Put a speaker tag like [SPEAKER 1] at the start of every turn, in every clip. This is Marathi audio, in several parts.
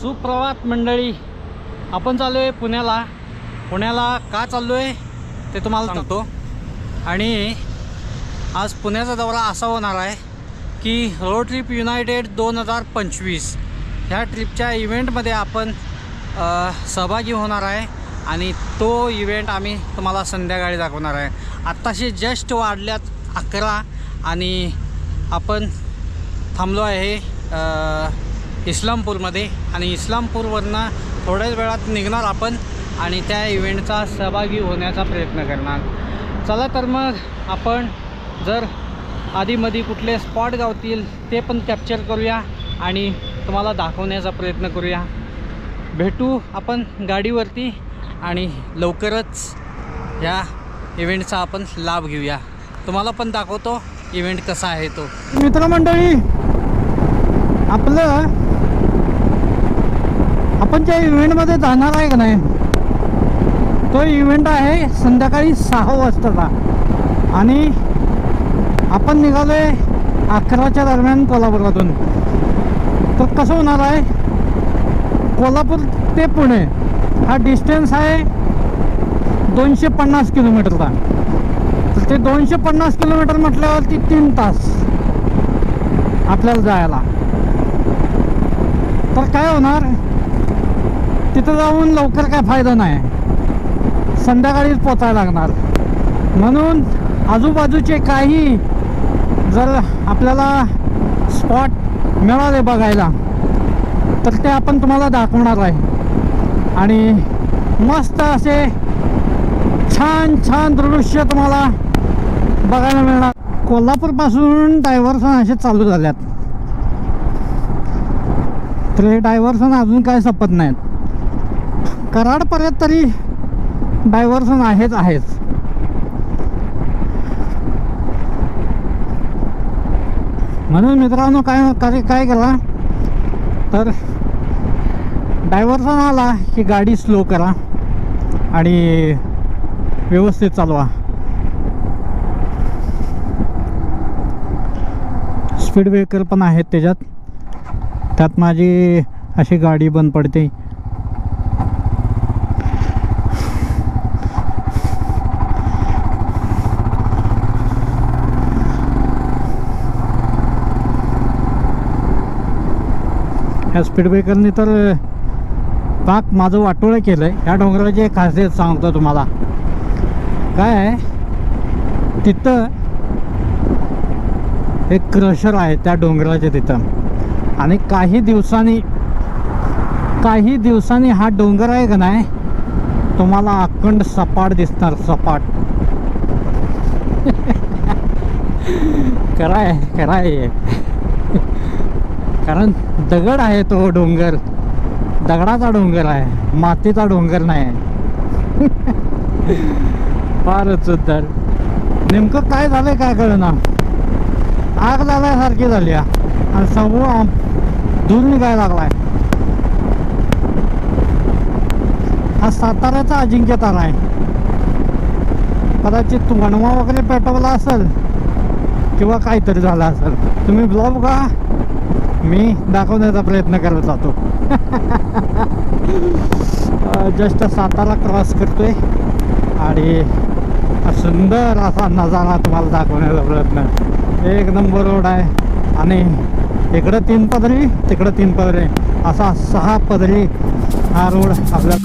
[SPEAKER 1] सुप्रभात मंडळी. आपण चाललो आहे पुण्याला. पुण्याला का चाललो आहे ते तुम्हाला सांगतो. आणि आज पुण्याचा दौरा असा होणार आहे की रोड ट्रिप युनायटेड दोन हजार पंचवीस. ह्या ट्रिपच्या इव्हेंटमध्ये आपण सहभागी होणार आहे आणि तो इव्हेंट आम्ही तुम्हाला संध्याकाळी दाखवणार आहे. आत्ताशी जस्ट वाढल्यात अकरा आणि आपण थांबलो आहे इस्लामपूरमध्ये. आणि इस्लामपूरवरनं थोड्याच वेळात निघणार आपण आणि त्या इव्हेंटचा सहभागी होण्याचा प्रयत्न करणार. चला तर मग आपण जर आधीमध्ये कुठले स्पॉट गावतील ते पण कॅप्चर करूया आणि तुम्हाला दाखवण्याचा प्रयत्न करूया. भेटू आपण गाडीवरती आणि लवकरच या इव्हेंटचा आपण लाभ घेऊया. तुम्हाला पण दाखवतो इव्हेंट कसा आहे तो. मित्रमंडळी आपलं आपण ज्या इव्हेंटमध्ये जाणार आहे का नाही? तो इव्हेंट आहे संध्याकाळी सहा वाजताचा. आणि आपण निघालो आहे अकराच्या दरम्यान कोल्हापुरातून. तर कसं होणार आहे? कोल्हापूर ते पुणे हा डिस्टन्स आहे दोनशे पन्नास किलोमीटरचा. तर ते दोनशे पन्नास किलोमीटर म्हटल्यावरती तीन तास आपल्याला जायला. तर काय होणार? तिथं जाऊन लवकर काय फायदा नाही. संध्याकाळीच पोचायला लागणार. म्हणून आजूबाजूचे काही जर आपल्याला स्पॉट मिळाले बघायला तर ते आपण तुम्हाला दाखवणार आहे. आणि मस्त असे छान छान दृश्य तुम्हाला बघायला मिळणार. कोल्हापूरपासून डायव्हर्सन असे चालू झाल्यात. तर हे डायव्हर्सन अजून काय संपत नाहीत. कराडपर्यंत तरी डायव्हर्सन आहेच आहेच. म्हणून मित्रांनो काय काय काय करा तर डायव्हर्सन आला की गाडी स्लो करा आणि व्यवस्थित चालवा. स्पीड ब्रेकर पण आहेत त्याच्यात. त्यात माझी अशी गाडी बंद पडते. ह्या स्पीड ब्रेकरने तर पाक माझं वाटोळं केलं आहे ह्या डोंगराची एक खासियत सांगतो तुम्हाला. काय आहे? तिथं एक क्रशर आहे त्या डोंगराच्या तिथं. आणि काही दिवसांनी काही दिवसांनी हा डोंगर आहे का नाही तुम्हाला अखंड सपाट दिसणार सपाट. कराय कराय कारण दगड आहे तो डोंगर. दगडाचा डोंगर आहे मातीचा डोंगर नाही. फारच सुद्धा नेमकं काय झालंय काय कळना. आग झाल्यासारखी झाली सांगू आणि दूर निघायला लागलाय. हा साताऱ्याचा अजिंक्य तारा आहे कदाचित वणवा वगैरे पेटवला असेल किंवा काहीतरी झालं असेल. तुम्ही ब्लॉग का मी दाखवण्याचा प्रयत्न करत जातो. जस्ट सातारा क्रॉस करतोय. आणि सुंदर असा नजारा तुम्हाला दाखवण्याचा प्रयत्न. एक नंबर रोड आहे. आणि इकडं तीन पदरी तिकडं तीन पदरी. असा सहा पदरी हा रोड आपल्या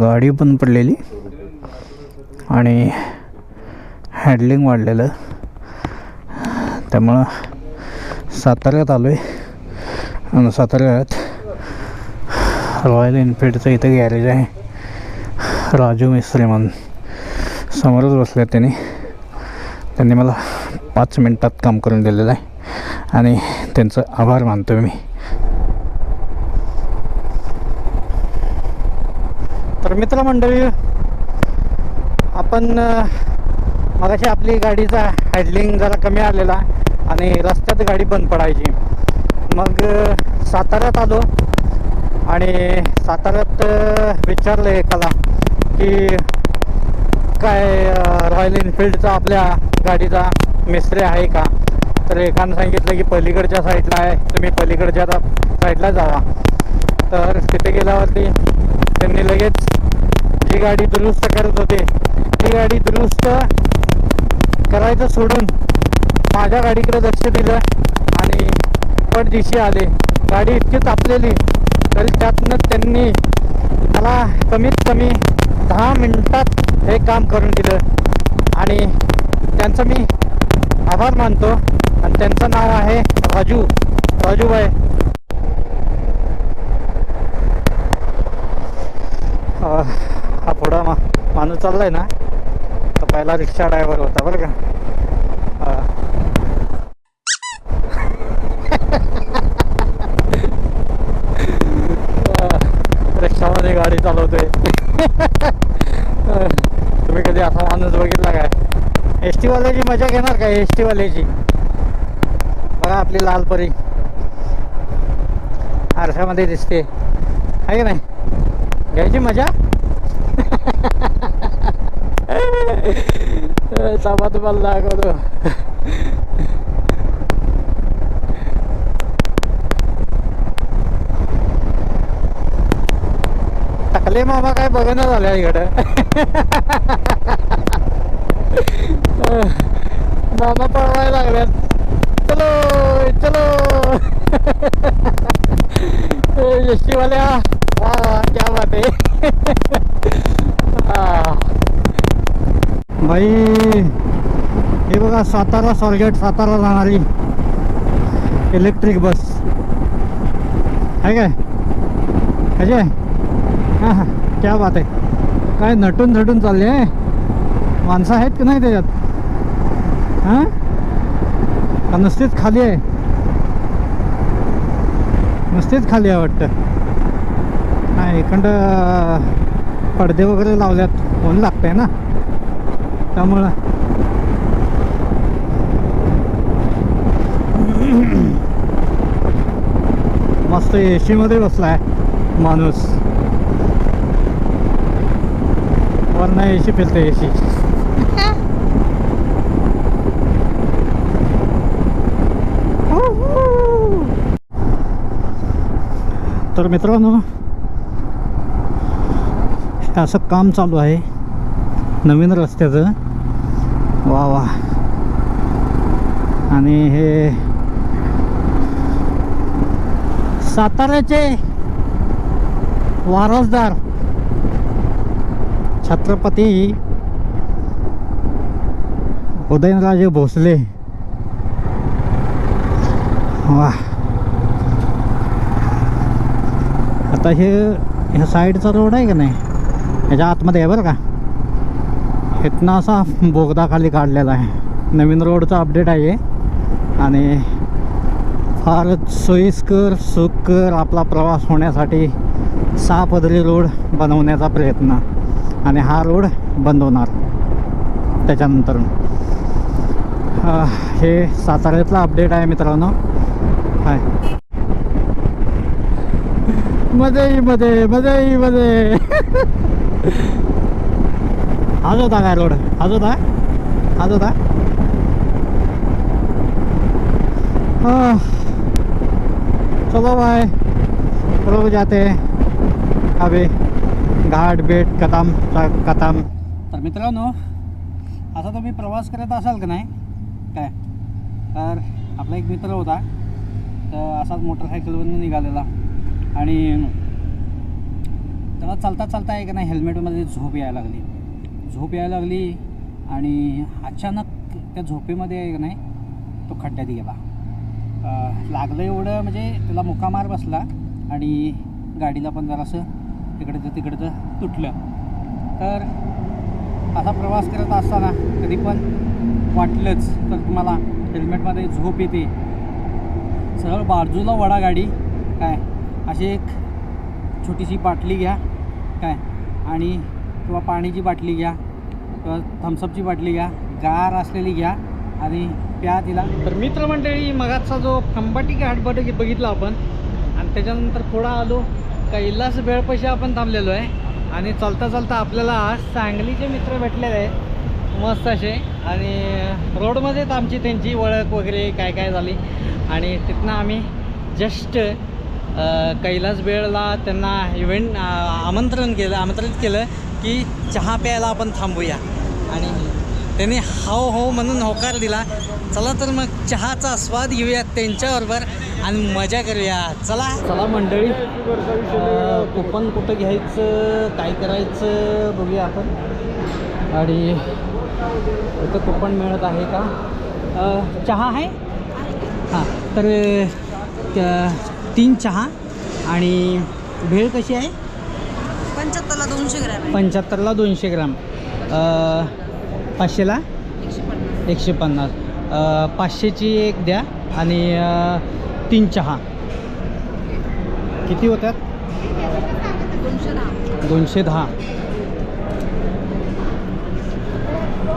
[SPEAKER 1] गाडी पण पडलेली. आणि हँडलिंग वाढलेलं. त्यामुळं साताऱ्यात आलो आहे आणि साताऱ्यात रॉयल एनफिल्डचं इथं गॅरेज आहे. राजू मिस्त्री म्हणून. समोरच बसले त्यांनी. त्यांनी मला पाच मिनटात काम करून दिलेलं आहे. आणि त्यांचं आभार मानतो मी. तर मित्रमंडळी आपण मगाशी आपली गाडीचा हॅडलिंग जरा कमी आलेला आणि रस्त्यात गाडी बंद पडायची. मग साताऱ्यात आलो आणि साताऱ्यात विचारलं एकाला की काय रॉयल एनफिल्डचा आपल्या गाडीचा मिस्त्री आहे का? तर एकानं सांगितलं की पलीकडच्या साईडला आहे. तुम्ही पलीकडच्या साईडला जावा तर तिथे गेल्यावरती त्यांनी लगेच जी गाडी दुरुस्त करत होते ती गाडी दुरुस्त करायचं सोडून माझ्या गाडीकडे लक्ष दिलं आणि पटदिशी आले. गाडी इतकी तापलेली तरी त्यातनं त्यांनी मला कमीत कमी दहा मिनटात हे काम करून दिलं. आणि त्यांचं मी आभार मानतो. आणि त्यांचं नाव आहे राजू राजूबाई अं, हा पुढा मा माणूस चाललाय ना तर पहिला रिक्षा ड्रायव्हर होता बरं का. रिक्षामध्ये गाडी चालवतोय. तुम्ही कधी असा माणूस बघितला काय? एस टीवाल्याची मजा घेणार काय एस टीवाल्याची बघा आपली लाल परी. आरशामध्ये दिसते. आहे की नाही? घ्यायची मजा? थांबा तुम्हाला दाखवतो टाकले मामा काय बघणं झालं इकडं? मामा पळवायला लागल्यात. चलो चलो. यशीवाल्या वा वा क्या बात आहे आ. बाई हे बघा सातारा सॉर्गेट सातारा जाणारी इलेक्ट्रिक बस आहे काय? अजय आहे हां हां क्या बात आहे. काय नटून झटून चालले आहे? माणसं आहेत की नाही त्याच्यात? हां? का नुसतीच खाली आहे? नुसतीच खाली आहे वाटतं. नाही इकडं पडदे वगैरे लावल्यात. ऊन लागतंय ना? त्यामुळं. मस्त ए मध्ये बसलाय माणूस. वरनं ए सी फिरते ए सी तर मित्रांनो असं काम चालू आहे. नवीन रस्त्याचं. वा वा. आणि हे साताऱ्याचे वारसदार छत्रपती उदयनराजे भोसले. वा. आता हे ह्या साईडचा रोड आहे का नाही? ह्याच्या आतमध्ये आहे बरं का? इथनं असा बोगदा खाली काढलेला आहे. नवीन रोडचा अपडेट आहे. आणि फारच सोयीस्कर सुखकर आपला प्रवास होण्यासाठी सहा पदरी रोड बनवण्याचा प्रयत्न. आणि हा रोड बंद होणार. त्याच्यानंतर. हे साताऱ्यातला अपडेट आहे मित्रांनो. हाय. मध्ये मध्ये मध्ये मध्ये हाच होता काय रोड? हाच होता हाच होता हाँ, चलो बाय चलो जाते. हैं घाट बेट कदम कदम. तर मित्रांनो आता तुम्ही प्रवास करत असाल का नाही? काय? तर आपला एक मित्र होता. तर असाच मोटरसायकलवरून निघालेला. आणि त्याला चालता चालता आहे का नाही हेल्मेटमध्ये झोप यायला लागली. झोप यायला लागली आणि अचानक त्या झोपेमध्ये नाही तो खड्ड्यात गेला. लागलं एवढं म्हणजे त्याला मुकामार बसला आणि गाडीला पण जरासं इकडचं तिकडचं तुटलं. तर असा प्रवास करत असताना कधी पण वाटलंच तर तुम्हाला हेल्मेटमध्ये झोप येते. सरळ बाजूला वडा गाडी. काय? अशी एक छोटीशी बाटली घ्या. काय? आणि किंवा पाण्याची बाटली घ्या किंवा थम्सअपची बाटली घ्या गार असलेली घ्या आणि प्या तिला. तर मित्रमंडळी मगाचा जो खंबाटी घाट बट बघितला आपण आणि त्याच्यानंतर थोडा आलो कैलास बेळपाशी आपण थांबलेलो आहे. आणि चालता चालता आपल्याला सांगलीचे मित्र भेटलेले आहेत मस्त असे. आणि रोडमध्येच आमची त्यांची ओळख वगैरे काय काय झाली. आणि तिथनं आम्ही जस्ट कैलास बेळला त्यांना इव्हेंट आमंत्रण केलं आमंत्रित केलं. की चहा प्यायला आपण थांबूया. आणि त्यांनी हाव हो म्हणून होकार दिला. चला तर मग चहाचा स्वाद घेऊया त्यांच्याबरोबर आणि मजा करूया. चला. चला मंडळी कुपन कुठं घ्यायचं काय करायचं बघूया आपण. आणि इथं कुपन मिळत आहे का? चहा आहे? हां तर तीन चहा आणि भेळ कशी आहे?
[SPEAKER 2] पंच्याहत्तरला दोनशे ग्रॅम आहे.
[SPEAKER 1] पंच्याहत्तरला दोनशे ग्राम. अ, पाचशेला?
[SPEAKER 2] एकशे पन्नास.
[SPEAKER 1] एकशे पन्नास अ, पाचशेची एक द्या आणि अ, तीन चहा. किती होत्यात?
[SPEAKER 2] दोनशे दहा.
[SPEAKER 1] दोनशे दहा.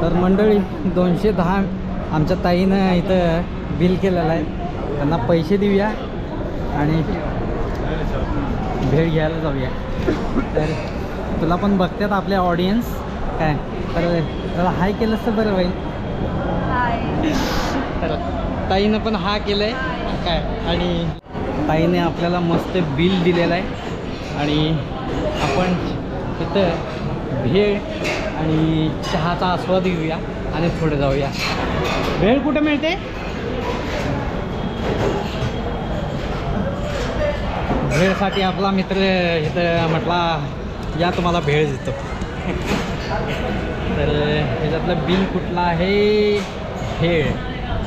[SPEAKER 1] तर मंडळी दोनशे दहा आमच्या ताईनं इथं बिल केलेलं आहे. त्यांना पैसे देऊया आणि भेळ घ्यायला जाऊया. तर तुला पण बघतात आपले ऑडियन्स काय? तर त्याला हाय केलंस तर बरं होईल. तर ताईनं पण हा केलं आहे काय? आणि ताईने आपल्याला मस्त बिल दिलेलं आहे. आणि आपण इथं भेळ आणि चहाचा आस्वाद घेऊया आणि पुढे जाऊया. भेळ कुठे मिळते? भेळसाठी आपला मित्र इथं म्हटला या तुम्हाला भेळ देतो. तर ह्याच्यातलं बिल कुठलं आहे? भेळ.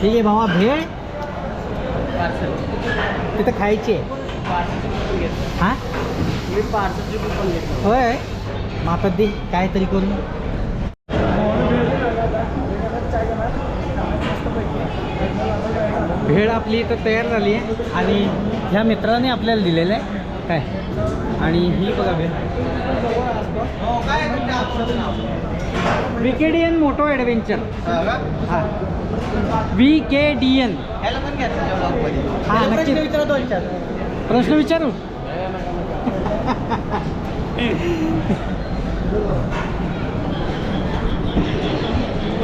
[SPEAKER 1] ठीक आहे भावा भेळ? तिथं खायची आहे. हां?
[SPEAKER 3] मी पार्सलची
[SPEAKER 1] होय. मग आता दे काहीतरी करून. भेळ आपली इथं तयार झाली आहे आणि ह्या मित्राने आपल्याला दिलेलं आहे. काय? आणि ही बघा भेळ विकेडियन मोटो ॲडव्हेंचर. हां. व्ही के डी एन हा नक्की प्रश्न विचारू?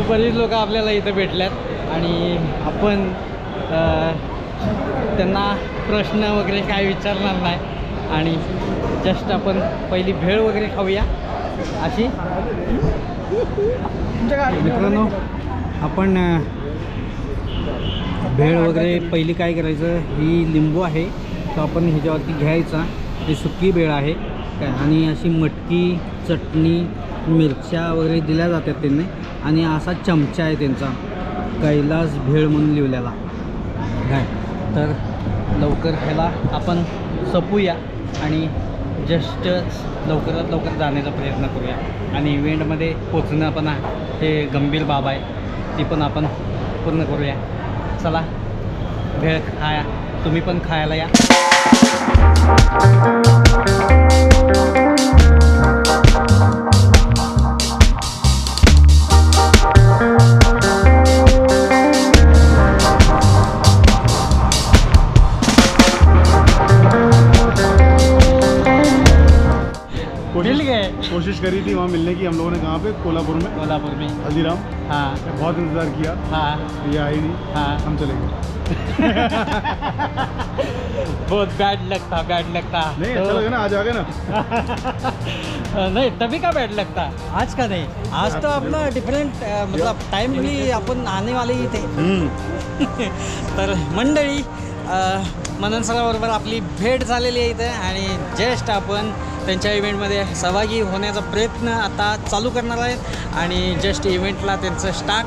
[SPEAKER 1] बरीच लोक आपल्याला इथं भेटल्यात आणि आपण त्यांना प्रश्न वगैरे काय विचारणार नाही. आणि जस्ट आपण पहिली भेळ वगैरे खाऊया. अशी. मित्रांनो आपण भेळ वगैरे पहिली काय करायचं ही लिंबू आहे. तो आपण ह्याच्यावरती घ्यायचा. ही सुकी भेळ आहे. काय आणि अशी मटकी चटणी मिरच्या वगैरे दिल्या जातात त्यांनी. आणि असा चमचा आहे त्यांचा. कैलास भेळ म्हणून लिहिलेला. काय? तर लवकर ह्याला आपण सपूया आणि जस्ट लवकरात लवकर जाण्याचा प्रयत्न करूया. आणि इव्हेंटमध्ये पोचणं पण हे गंभीर बाब आहे. ती पण आपण पूर्ण करूया. चला भेळ खाया. तुम्ही पण खायला या.
[SPEAKER 4] करी थी वहाँ मिलने की हम लोगों ने कहाँ पे? कोल्हापुर में।
[SPEAKER 1] कोल्हापुर में।
[SPEAKER 4] हल्दीराम।
[SPEAKER 1] हाँ।
[SPEAKER 4] बहुत इंतज़ार किया।
[SPEAKER 1] हाँ।
[SPEAKER 4] ये आई नहीं।
[SPEAKER 1] हाँ।
[SPEAKER 4] हम चले गए।
[SPEAKER 1] बहुत बैड था बैड था।
[SPEAKER 4] नहीं
[SPEAKER 1] तो-
[SPEAKER 4] अच्छा लगा ना आज आ गए ना।
[SPEAKER 1] नहीं तभी का बैड लगता आज का नहीं। आज तो अपना डिफरेंट मतलब टाइम भी अपन आने वाले ही थे। तर मंडळी मनन सराबरोबर आपली भेट झालेली आहे इथं आणि जस्ट आपण त्यांच्या इव्हेंटमध्ये सहभागी होण्याचा प्रयत्न आता चालू करणार आहेत आणि जस्ट इव्हेंटला त्यांचं स्टार्ट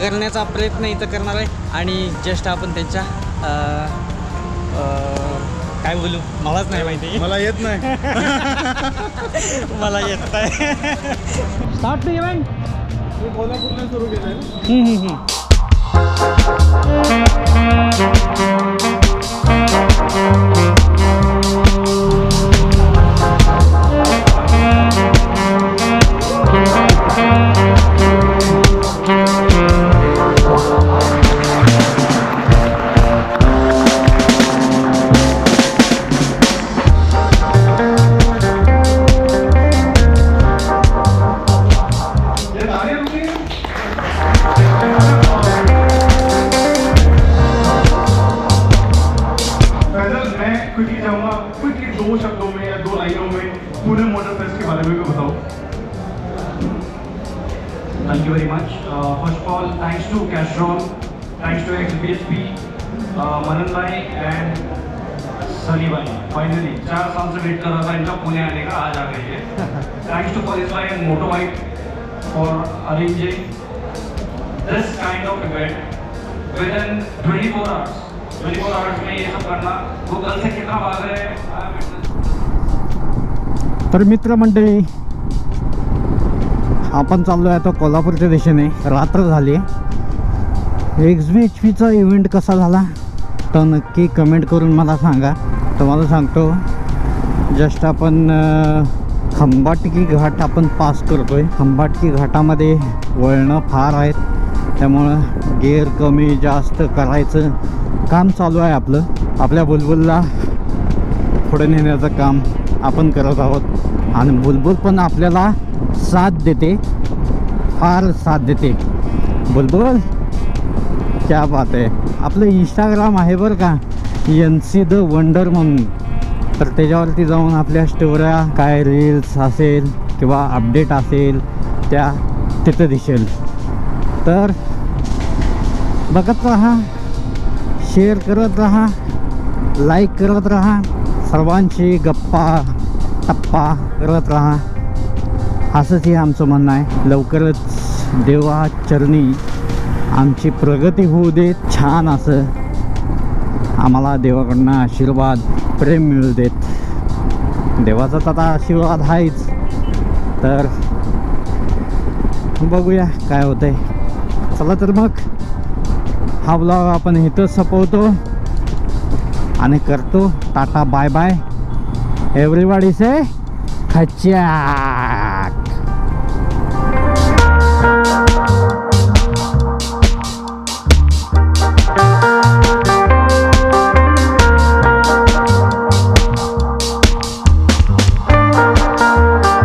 [SPEAKER 1] करण्याचा प्रयत्न इथं करणार आहे. आणि जस्ट आपण त्यांच्या काय बोलू? मलाच नाही माहिती.
[SPEAKER 4] मला येत नाही.
[SPEAKER 1] मला येत आहे स्टार्ट टू इव्हेंट
[SPEAKER 4] कोल्हापूरला सुरू केलं पूरे मोटर फेस्ट के बारे में भी बताओ
[SPEAKER 5] Thank you very much. Uh, first of all, thanks to Castrol, thanks to XBSP, uh, Manan Bhai and सनी भाई फाइनली चार साल से वेट कर रहा था इनका पुणे आने का आज आ गई है थैंक्स टू पॉलिस भाई एंड मोटो भाई for arranging this kind of event within 24 hours 24 hours में ये सब करना। वो कल से कितना भाग रहे हैं?
[SPEAKER 1] तर मित्रमंडळी आपण चाललो आहे आता कोल्हापूरच्या दिशेने. रात्र झाली. एक्स बी एच पीचा इव्हेंट कसा झाला? तर नक्की कमेंट करून मला सांगा. तुम्हाला सांगतो जस्ट आपण खंबाटकी घाट आपण पास करतो आहे खंबाटकी घाटामध्ये वळणं फार आहेत. त्यामुळं गेअर कमी जास्त करायचं काम चालू आहे आपलं. आपल्या बुलबुलला पुढे नेण्याचं काम. आपण करत आहोत. आणि बुलबुल पण आपल्याला साथ देते. फार साथ देते. बुलबुल क्या बात आहे. आपलं इंस्टाग्राम आहे बरं का? एन सी द वंडर म्हणून. तर त्याच्यावरती जाऊन आपल्या स्टोऱ्या काय रील्स असेल किंवा अपडेट असेल त्या तिथं दिसेल. तर बघत राहा शेअर करत राहा लाईक करत राहा. सर्वांची गप्पा टप्पा करत राहा. असंच हे आमचं म्हणणं आहे. लवकरच देवा चरणी आमची प्रगती होऊ देत छान असं आम्हाला देवाकडनं आशीर्वाद प्रेम मिळू देत. देवाचा तर आता आशीर्वाद आहेच. तर बघूया काय होतंय. चला तर मग. हा ब्लॉग आपण इथं संपवतो. आणि करतो. Tata bye bye. एव्हरीबॉडी से खच्या